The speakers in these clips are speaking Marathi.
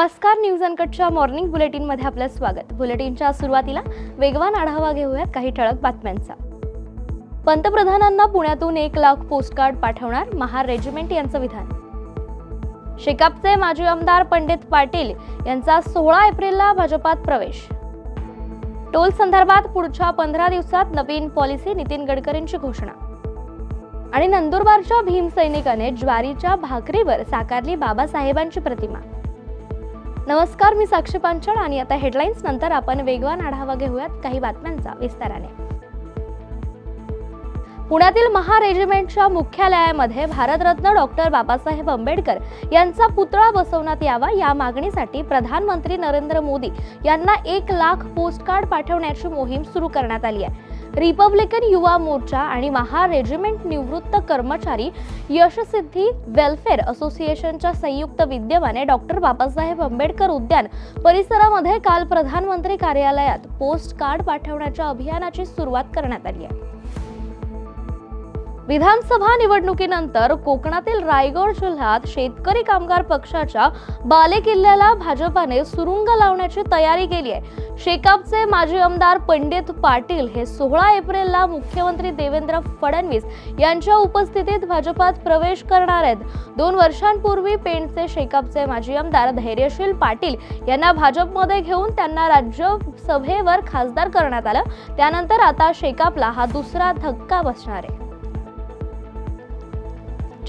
नमस्कार न्यूज अनकटच्या मॉर्निंग बुलेटिनमध्ये आपलं स्वागत. बुलेटिनच्या सुरुवातीला वेगवान आढावा घेऊयात काही ठळक बातम्यांचा. पंतप्रधानांना पुण्यातून एक लाख पोस्टकार्ड पाठवणार महार रेजिमेंट यांचं विधान. शेकापचे माजी आमदार पंडित पाटील यांचा सोळा एप्रिलला भाजपात प्रवेश. टोल संदर्भात पुढच्या पंधरा दिवसात नवीन पॉलिसी नितीन गडकरींची घोषणा. आणि नंदुरबारच्या भीम सैनिकाने ज्वारीच्या भाकरीवर साकारली बाबासाहेबांची प्रतिमा. नमस्कार मी साक्षी पांचळ आणि आता हेडलाईन्स नंतर आपण वेगवान आढावा घेऊयात काही बातम्यांचा विस्ताराने. पुण्यातील महा रेजिमेंटच्या मुख्यालयामध्ये भारतरत्न डॉक्टर बाबासाहेब आंबेडकर यांचा पुतळा बसवण्यात यावा या मागणीसाठी प्रधानमंत्री नरेंद्र मोदी यांना एक लाख पोस्टकार्ड पाठवण्याची मोहीम सुरू करण्यात आली आहे. रिपब्लिकन युवा मोर्चा आणि महा रेजिमेंट निवृत्त कर्मचारी यशसिद्धी वेलफेअर असोसिएशनच्या संयुक्त विद्यमाने डॉक्टर बाबासाहेब आंबेडकर उद्यान परिसरामध्ये काल प्रधानमंत्री कार्यालयात पोस्ट कार्ड पाठवण्याच्या अभियानाची सुरुवात करण्यात आली आहे. विधानसभा निवडणुकीनंतर कोकणातील रायगड जिल्ह्यात शेतकरी कामगार पक्षाच्या बालेकिल्ल्याला भाजपाने सुरुंग लावण्याची तयारी केली आहे. शेकापचे माजी आमदार पंडित पाटील हे सोळा एप्रिलला मुख्यमंत्री देवेंद्र फडणवीस यांच्या उपस्थितीत भाजपात प्रवेश करणार आहेत. दोन वर्षांपूर्वी पेंडचे शेकापचे माजी आमदार धैर्यशील पाटील यांना भाजपमध्ये घेऊन त्यांना राज्यसभेवर खासदार करण्यात आलं. त्यानंतर आता शेकापला हा दुसरा धक्का बसणार आहे.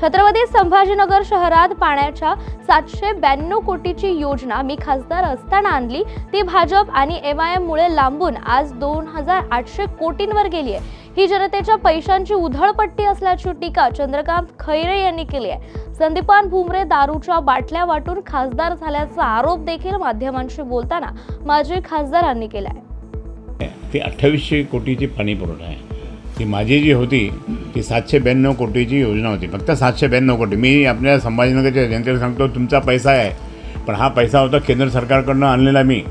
छत्रपती संभाजीनगर शहरात पाण्याच्या सातशे ब्याण्णव कोटीची योजना मी खासदार असताना आणली. ती भाजप आणि एम आय एम मुळे लांबून आज दोन हजार आठशे कोटींवर गेली आहे. ही जनतेच्या पैशांची उधळपट्टी असल्याची टीका चंद्रकांत खैरे यांनी केली आहे. संदीपान भुमरे दारूच्या बाटल्या वाटून खासदार झाल्याचा आरोप देखील माध्यमांशी बोलताना माजी खासदारांनी केला आहे ते अठ्ठावीसशे कोटीचे पाणी पुरवठा आहे. ती माझी जी होती ती सातशे ब्याण्णव कोटीची योजना होती. फक्त सातशे ब्याण्णव कोटी. मी आपल्या संभाजीनगरच्या जनतेला सांगतो तुमचा पैसा आहे. पण हा पैसा होता केंद्र सरकारकडनं आणलेला मी.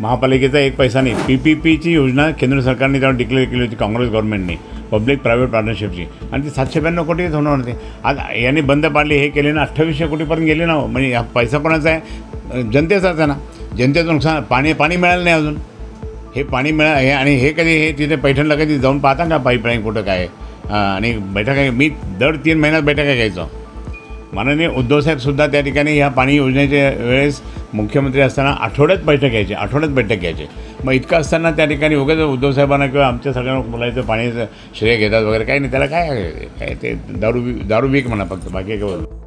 महापालिकेचा एक पैसा नाही. पी पी पीची योजना केंद्र सरकारने त्यावर डिक्लेअर केली होती काँग्रेस गव्हर्नमेंटने पब्लिक प्रायव्हेट पार्टनरशिपची आणि ती सातशे ब्याण्णव कोटीच होणार होती. आज यांनी बंद पाडली हे केले ना अठ्ठावीसशे कोटीपर्यंत गेले ना हो. म्हणजे हा पैसा कोणाचा आहे? जनतेचाच आहे ना. जनतेचं नुकसान पाणी पाणी मिळालं नाही अजून. हे पाणी मिळा हे आणि हे कधी हे तिथे पैठणला कधी जाऊन पाहता का पाईपलाईन कुठं काय आणि बैठका मी दर तीन महिन्यात बैठका घ्यायचो. माननीय उद्धवसाहेबसुद्धा त्या ठिकाणी ह्या पाणी योजनेच्या वेळेस मुख्यमंत्री असताना आठवड्यात बैठक घ्यायची आठवड्यात बैठक घ्यायची. मग इतकं असताना त्या ठिकाणी उगाच उद्धवसाहेबांना किंवा आमच्या सगळ्यांना बोलायचं पाण्याचं श्रेय घेतात वगैरे काही नाही त्याला काय काय ते दारू दारू बीक म्हणा फक्त बाकी काय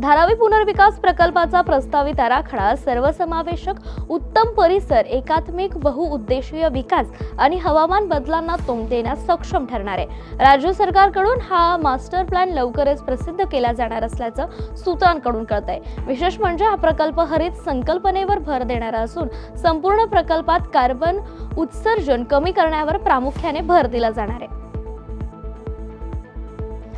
धारावी पुनर्विकास प्रकल्पाचा प्रस्तावित आराखडा सर्वसमावेशक उत्तम परिसर एकात्मिक बहुउद्देशीय विकास आणि हवामान बदलांना तोंड देण्यास सक्षम ठरणार आहे. राज्य सरकारकडून हा मास्टर प्लॅन लवकरच प्रसिद्ध केला जाणार असल्याचं सूत्रांकडून कळत आहे विशेष म्हणजे हा प्रकल्प हरित संकल्पनेवर भर देणारा असून संपूर्ण प्रकल्पात कार्बन उत्सर्जन कमी करण्यावर प्रामुख्याने भर दिला जाणार आहे.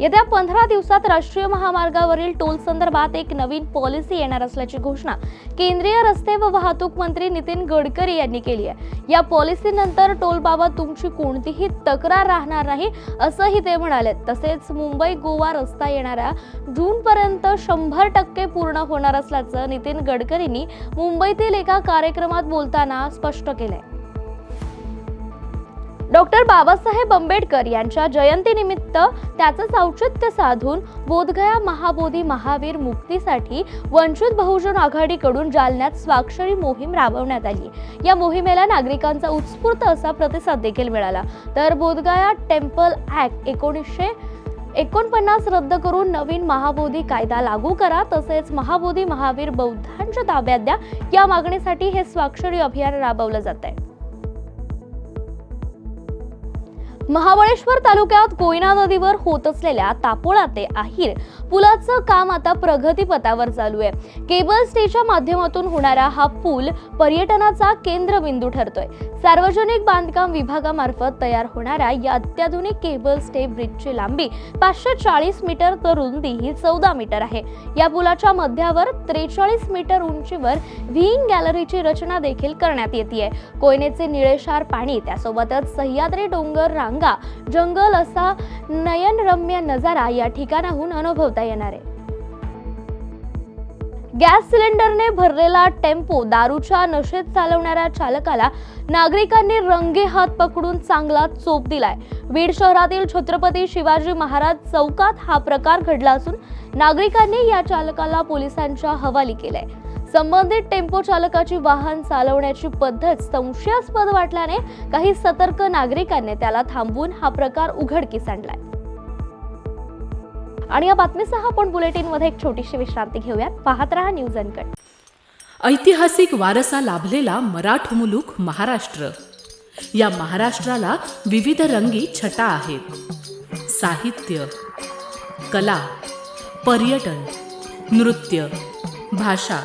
येत्या पंधरा दिवसात राष्ट्रीय महामार्गावरील टोल संदर्भात एक नवीन पॉलिसी येणार असल्याची घोषणा केंद्रीय रस्ते व वाहतूक मंत्री नितीन गडकरी यांनी केली आहे. या पॉलिसीनंतर टोलबाबत तुमची कोणतीही तक्रार राहणार नाही असंही ते म्हणाले. तसेच मुंबई गोवा रस्ता येणाऱ्या जून पर्यंत शंभर टक्के पूर्ण होणार असल्याचं नितीन गडकरींनी मुंबईतील एका कार्यक्रमात बोलताना स्पष्ट केलंय. डॉक्टर बाबासाहेब आंबेडकर यांच्या जयंतीनिमित्त त्याचंच औचित्य साधून बोधगया महाबोधी महावीर मुक्तीसाठी वंचित बहुजन आघाडीकडून जालन्यात स्वाक्षरी मोहीम राबवण्यात आली. या मोहिमेला नागरिकांचा उत्स्फूर्त असा प्रतिसाद देखील मिळाला. तर बोधगया टेम्पल ऍक्ट एकोणीसशे एकोणपन्नास रद्द करून नवीन महाबोधी कायदा लागू करा तसेच महाबोधी महावीर बौद्धांच्या ताब्यात द्या. या मागणीसाठी हे स्वाक्षरी अभियान राबवलं जात आहे महाबळेश्वर तालुक्यात कोयना नदीवर होत असलेल्या तापोळा ते आहिर पुलाचं काम आता प्रगतीपथावर चालू आहे. केबल स्टेच्या माध्यमातून होणारा हा पूल पर्यटनाचा केंद्रबिंदू ठरतोय. सार्वजनिक बांधकाम विभागामार्फत तयार होणाऱ्या या अत्याधुनिक केबल स्टे ब्रिजची लांबी पाचशे चाळीस मीटर तर रुंदी ही चौदा मीटर आहे. या पुलाच्या मध्यावर त्रेचाळीस मीटर उंचीवर व्हीईंग गॅलरीची रचना देखील करण्यात येते कोयनेचे निळेशार पाणी त्यासोबतच सह्याद्री डोंगर रांग जंगल असा नयनरम्य नजारा या ठिकाणाहून अनुभवता येणार आहे. गॅस सिलेंडरने भरलेला टेम्पो दारूच्या नशेत चालवणाऱ्या चालकाला नागरिकांनी रंगे हात पकडून चांगला चोप दिलाय. बीड शहरातील छत्रपती शिवाजी महाराज चौकात हा प्रकार घडला असून नागरिकांनी या चालकाला पोलिसांच्या हवाली केलाय. संबंधित टेम्पो चालकाची वाहन चालवण्याची पद्धत संशयास्पद वाटल्याने काही सतर्क नागरिकांनी त्याला थांबवून हा प्रकार उघडकीस आणलाय. आणि या बातमीसह आपण बुलेटिनमध्ये एक छोटीशी विश्रांती घेऊयात. पाहत रहा न्यूज अनकट ऐतिहासिक वारसा लाभलेला मराठ मुलूक महाराष्ट्र. या महाराष्ट्राला विविध रंगी छटा आहेत. साहित्य कला पर्यटन नृत्य भाषा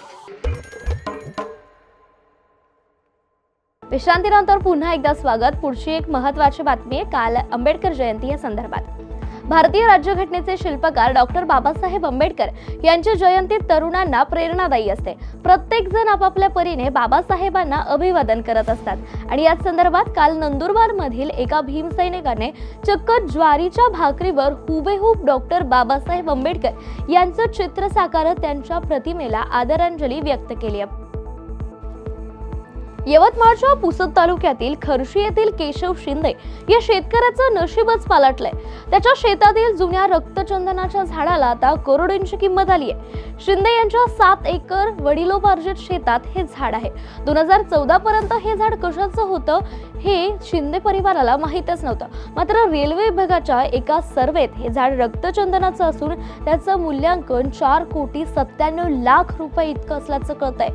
विश्रांतीनंतर पुन्हा एकदा स्वागत. पुढची एक महत्वाची बातमी आहे काल आंबेडकर जयंती या संदर्भात. भारतीय राज्यघटनेचे शिल्पकार डॉक्टर बाबासाहेब आंबेडकर यांची जयंती तरुणांना प्रेरणादायी असते. प्रत्येक जण आपापल्या परीने बाबासाहेबांना अभिवादन करत असतात. आणि याच संदर्भात काल नंदुरबार मधील एका भीमसैनिकाने चक्क ज्वारीच्या भाकरीवर हुबेहूब डॉक्टर बाबासाहेब आंबेडकर यांचं चित्र साकारत त्यांच्या प्रतिमेला आदरांजली व्यक्त केली आहे. यवतमाळच्या पुसद तालुक्यातील खर्शी येथील केशव शिंदे या शेतकऱ्याचं नशीबच पालटलंय. त्याच्या शेतातील जुन्या रक्तचंदनाच्या झाडाला आता करोडींची किंमत आली आहे. शिंदे यांच्या सात एकर वडिलोपार्जित शेतात हे झाड आहे. दोन हजार चौदा पर्यंत हे झाड कशाचं होतं हे शिंदे परिवाराला माहीतच नव्हतं. मात्र रेल्वे विभागाच्या एका सर्वेत हे झाड रक्तचंदनाचं असून त्याचं मूल्यांकन चार कोटी सत्त्याण्णव लाख रुपये इतकं असल्याचं कळतंय.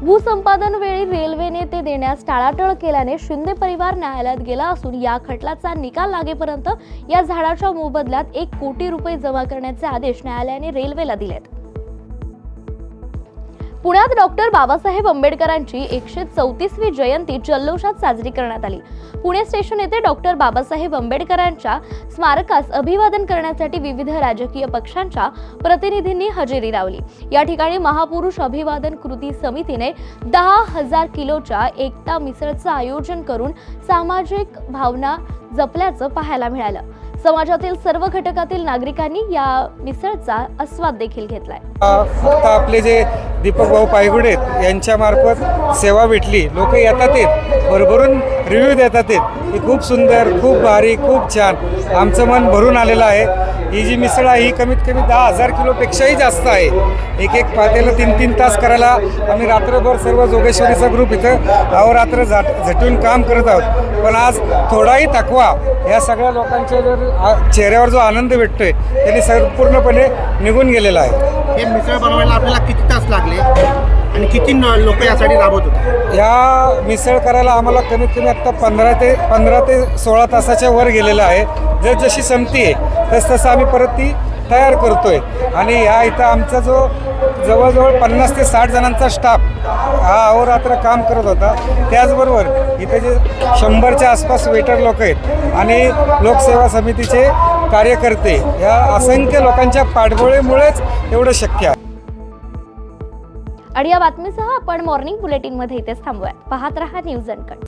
भूसंपादन वेळी रेल्वेने ते देण्यास टाळाटळ केल्याने शिंदे परिवार न्यायालयात गेला असून या खटल्याचा निकाल लागेपर्यंत या झाडाच्या मोबदल्यात एक कोटी रुपये जमा करण्याचे आदेश न्यायालयाने रेल्वेला दिलेत. पुण्यात डॉक्टर बाबासाहेब आंबेडकरांची एकशे चौतीसवी जयंती जल्लोषात साजरी करण्यात आली. पुणे स्टेशन येथे डॉक्टर बाबासाहेब आंबेडकरांच्या स्मारकास अभिवादन करण्यासाठी विविध राजकीय पक्षांच्या प्रतिनिधींनी हजेरी लावली. या ठिकाणी महापुरुष अभिवादन कृती समितीने दहा हजार किलोच्या एकता मिसळचं आयोजन करून सामाजिक भावना जपल्याचं पाहायला मिळालं. समाजातील सर्व घटकातील नागरिकांनी या मिसळचा आस्वाद देखील घेतलाय. आता आपले जे दीपक भाऊ पायगुडे आहेत यांच्यामार्फत सेवा भेटली. लोक येतात आहेत भरभरून रिव्ह्यू देतात आहेत. खूप सुंदर खूप भारी खूप छान आमचं मन भरून आलेलं आहे. ही जी मिसळ आहे ही कमीत कमी दहा हजार किलोपेक्षाही जास्त आहे. एक एक पातेला तीन तीन तास करायला आम्ही रात्रभर सर्व जोगेश्वरीचा ग्रुप इथं अहोरात्र झट झटून काम करत आहोत. पण आज थोडाही थकवा या सगळ्या लोकांच्या जर आ- चेहऱ्यावर जो आनंद भेटतोय त्यांनी संपूर्णपणे निघून गेलेला आहे. हे मिसळ बनवायला आपल्याला किती तास लागले? आणि किती लोक यासाठी राबवत होते? या मिसळ करायला आम्हाला कमीत कमी आत्ता पंधरा ते पंधरा ते सोळा तासाच्या वर गेलेलं आहे. जर जशी संमती आहे तसतसं आम्ही परत ती तयार करतोय. आणि या इथं आमचा जो जवळजवळ पन्नास ते साठ जणांचा स्टाफ हा अहोरात्र काम करत होता. त्याचबरोबर इथे जे शंभरच्या आसपास वेटर लोक आहेत आणि लोकसेवा समितीचे कार्यकर्ते या असंख्य लोकांच्या पाठबोळीमुळेच एवढं शक्य आहे. आणि या बातमीसह आपण मॉर्निंग बुलेटिनमध्ये इथेच थांबूयात. पाहत रहा न्यूज अनकट